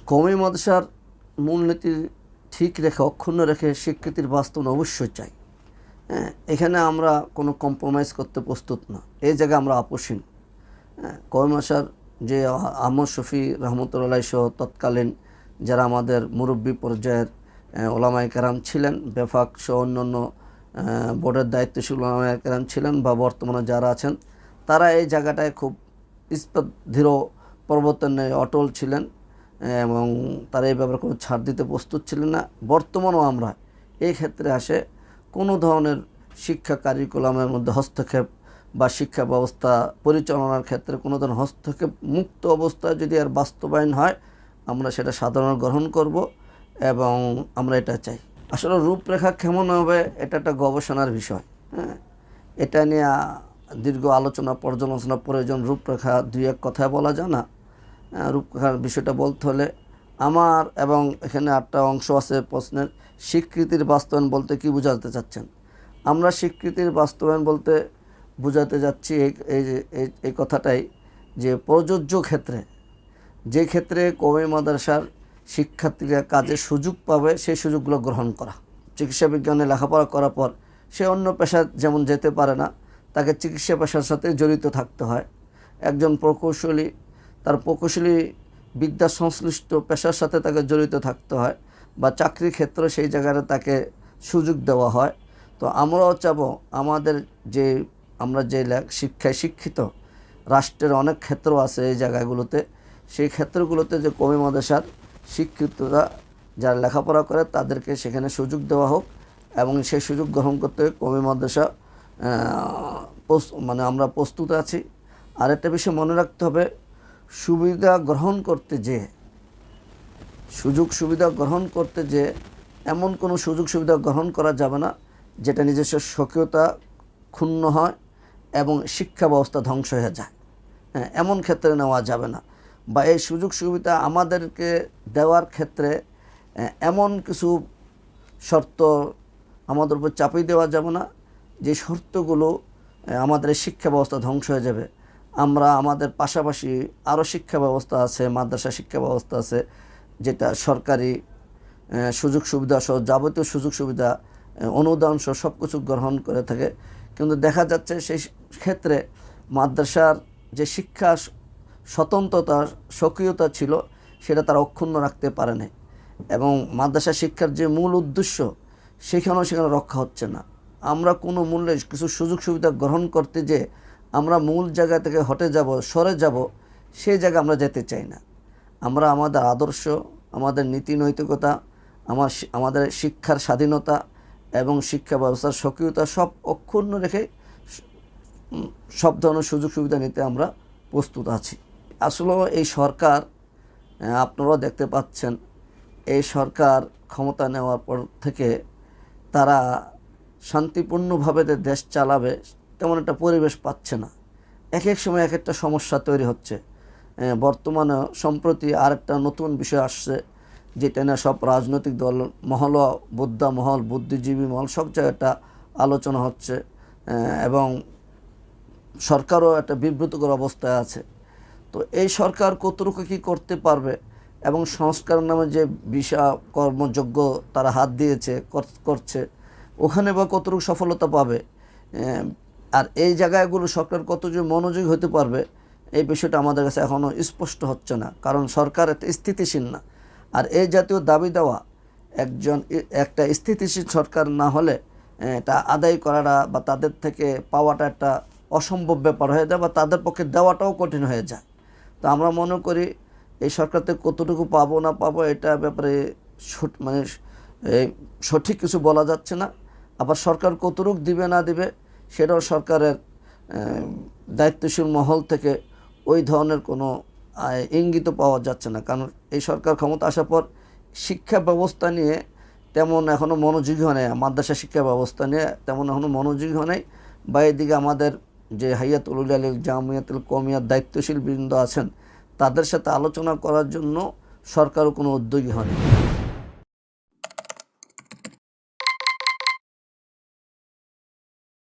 কমি মাদ্রাসার মূলনীতি ঠিক রেখে অক্ষুণ্ণ রেখে স্বীকৃতির বাস্তবায়ন অবশ্যই চাই। হ্যাঁ এখানে আমরা কোনো কম্প্রোমাইজ করতে প্রস্তুত না। এই জায়গায় আমরা আপোষহীন। হ্যাঁ কমি যে আহ- আহমদ শফি রহমতুল্লাহ সহ তৎকালীন যারা আমাদের মুরব্বী পর্যায়ের আহ, ওলামায়ে কেরাম ছিলেন বেফাক সহ অন্যান্য বোর্ডের দায়িত্বশীল ওলামায়ে কেরাম ছিলেন বা বর্তমানে যারা আছেন তারা এই জায়গাটায় খুব ইস্পাত দৃঢ় প্রবর্তনে অটল ছিলেন। এবং তারা এই ব্যাপারে কোনো ছাড় দিতে প্রস্তুত ছিলেন না। বর্তমানেও আমরা এই ক্ষেত্রে আসে কোনো ধরনের শিক্ষা কারিকুলামের মধ্যে হস্তক্ষেপ বা শিক্ষা ব্যবস্থা পরিচালনার ক্ষেত্রে কোনো ধরনের হস্তক্ষেপ মুক্ত অবস্থায় যদি আর বাস্তবায়ন হয়, আমরা সেটা সাধারণ গ্রহণ করব এবং আমরা এটা চাই। আসলে রূপরেখা কেমন হবে, এটা একটা গবেষণার বিষয় হ্যাঁ? এটা নিয়ে দীর্ঘ আলোচনা, পর্যালোচনা, প্রয়োজন রূপরেখা দুই এক কথায় বলা যায় না। রূপরেখার বিষয়টা বলতে হলে আমার এবং এখানে আটটা অংশ আছে প্রশ্নের। স্বীকৃতির বাস্তবায়ন বলতে কি বোঝাতে চাচ্ছেন? আমরা স্বীকৃতির বাস্তবায়ন বলতে বোঝাতে যাচ্ছি এই এই যে- এই- এই কথাটাই যে প্রযোজ্য ক্ষেত্রে, যে ক্ষেত্রে কওমি মাদ্রাসার শিক্ষার্থীরা কাজে সুযোগ পাবে, সেই সুযোগগুলো গ্রহণ করা। চিকিৎসা বিজ্ঞানে লেখাপড়া করার পর সে অন্য পেশা যেমন যেতে পারে না, তাকে চিকিৎসা পেশার সাথে জড়িত থাকতে হয়। একজন প্রকৌশলী তার প্রকৌশলী বিদ্যা সংশ্লিষ্ট পেশার সাথে তাকে জড়িত থাকতে হয় বা চাকরির ক্ষেত্রে সেই জায়গায় তাকে সুযোগ দেওয়া হয়। তো আমরাও চাব আমাদের যে, আমরা যে শিক্ষায় শিক্ষিত রাষ্ট্রের অনেক ক্ষেত্র আছে এই জায়গাগুলোতে। সেই ক্ষেত্রগুলোতে যে কমি মাদ্রাসার শিক্ষিতরা যারা লেখাপড়া করে তাদেরকে সেখানে সুযোগ দেওয়া হোক এবং সেই সুযোগ গ্রহণ করতে কমি মাদ্রাসা মানে আমরা প্রস্তুত আছি। আর একটা বিষয় মনে রাখতে হবে সুবিধা গ্রহণ করতে যে, সুযোগ সুবিধা গ্রহণ করতে যে, এমন কোনো সুযোগ সুবিধা গ্রহণ করা যাবে না, যেটা নিজস্ব স্বকীয়তা ক্ষুণ্ণ হয় এবং শিক্ষা ব্যবস্থা ধ্বংস হয়ে যায়। হ্যাঁ এমন ক্ষেত্রে নেওয়া যাবে না। বা এই সুযোগ সুবিধা আমাদেরকে দেওয়ার ক্ষেত্রে এমন কিছু শর্ত আমাদের উপর চাপিয়ে দেওয়া যাবে না, যে শর্তগুলো আমাদের শিক্ষা ব্যবস্থা ধ্বংস হয়ে যাবে। আমরা আমাদের পাশাপাশি আরও শিক্ষা ব্যবস্থা আছে, মাদ্রাসা শিক্ষা ব্যবস্থা আছে, যেটা সরকারি সুযোগ সুবিধা সহ যাবতীয় সুযোগ সুবিধা অনুদান সহ সব কিছু গ্রহণ করে থাকে। কিন্তু দেখা যাচ্ছে সেই ক্ষেত্রে মাদ্রাসার যে শিক্ষা স্বতন্ত্রতা, স্বকীয়তা ছিল, সেটা তারা অক্ষুণ্ণ রাখতে পারে নাই। এবং মাদ্রাসা শিক্ষার যে মূল উদ্দেশ্য, সেখানেও সেখানে রক্ষা হচ্ছে না। আমরা কোনো মূল্যে কিছু সুযোগ সুবিধা গ্রহণ করতে যে আমরা মূল জায়গা থেকে হটে যাব, সরে যাব সেই জায়গা আমরা যেতে চাই না। আমরা আমাদের আদর্শ, আমাদের নীতি নৈতিকতা, আমার আমাদের শিক্ষার স্বাধীনতা এবং শিক্ষা ব্যবস্থার স্বকীয়তা সব অক্ষুণ্ণ রেখে সব ধরনের সুযোগ সুবিধা নিতে আমরা প্রস্তুত আছি। আসলে এই সরকার আপনারাও দেখতে পাচ্ছেন, এই সরকার ক্ষমতা নেওয়ার পর থেকে তারা শান্তিপূর্ণভাবে দেশ চালাবে তেমন একটা পরিবেশ পাচ্ছে না। এক এক সময় এক একটা সমস্যা তৈরি হচ্ছে। বর্তমানে সম্প্রতি আরেকটা নতুন বিষয় আসছে, যেটা না সব রাজনৈতিক দল মহল বুদ্ধা মহল, বুদ্ধিজীবী মহল, সব জায়গায় একটা আলোচনা হচ্ছে এবং সরকারও একটা বিব্রতকর অবস্থায় আছে। তো এই সরকার কতটুকু কী করতে পারবে এবং সংস্কার নামে যে বিষা কর্মযোগ্য তারা হাত দিয়েছে করছে, ওখানে বা কতটুকু সফলতা পাবে? আর এই জায়গাগুলো সরকার কত যে মনোযোগী হতে পারবে, এই বিষয়টা আমাদের কাছে এখনও স্পষ্ট হচ্ছে না। কারণ সরকার একটা স্থিতিশীল না। আর এই জাতীয় দাবি দেওয়া, একজন একটা স্থিতিশীল সরকার না হলে এটা আদায় করাটা বা তাদের থেকে পাওয়াটা একটা অসম্ভব ব্যাপার হয়ে যায় বা তাদের পক্ষে দেওয়াটাও কঠিন হয়ে যায়। তো আমরা মনে করি, এই সরকার থেকে কতটুকু পাবো না পাবো এটা ব্যাপারে মানে সঠিক কিছু বলা যাচ্ছে না। আবার সরকার কতটুকু দিবে না দিবে সেটাও সরকারের দায়িত্বশীল মহল থেকে ওই ধরনের কোনো ইঙ্গিত পাওয়া যাচ্ছে না। কারণ এই সরকার ক্ষমতা আসার পর শিক্ষা ব্যবস্থা নিয়ে তেমন এখনও মনোযোগী হয় নাই। মাদ্রাসা শিক্ষা ব্যবস্থা নিয়ে তেমন এখনও মনোযোগী হয় নাই। বা এদিকে আমাদের যে হাইয়াতুল আলীল জামিয়াতুল কমিয়ার দায়িত্বশীল বৃন্দ আছেন, তাদের সাথে আলোচনা করার জন্য সরকারও কোনো উদ্যোগী হয়নি।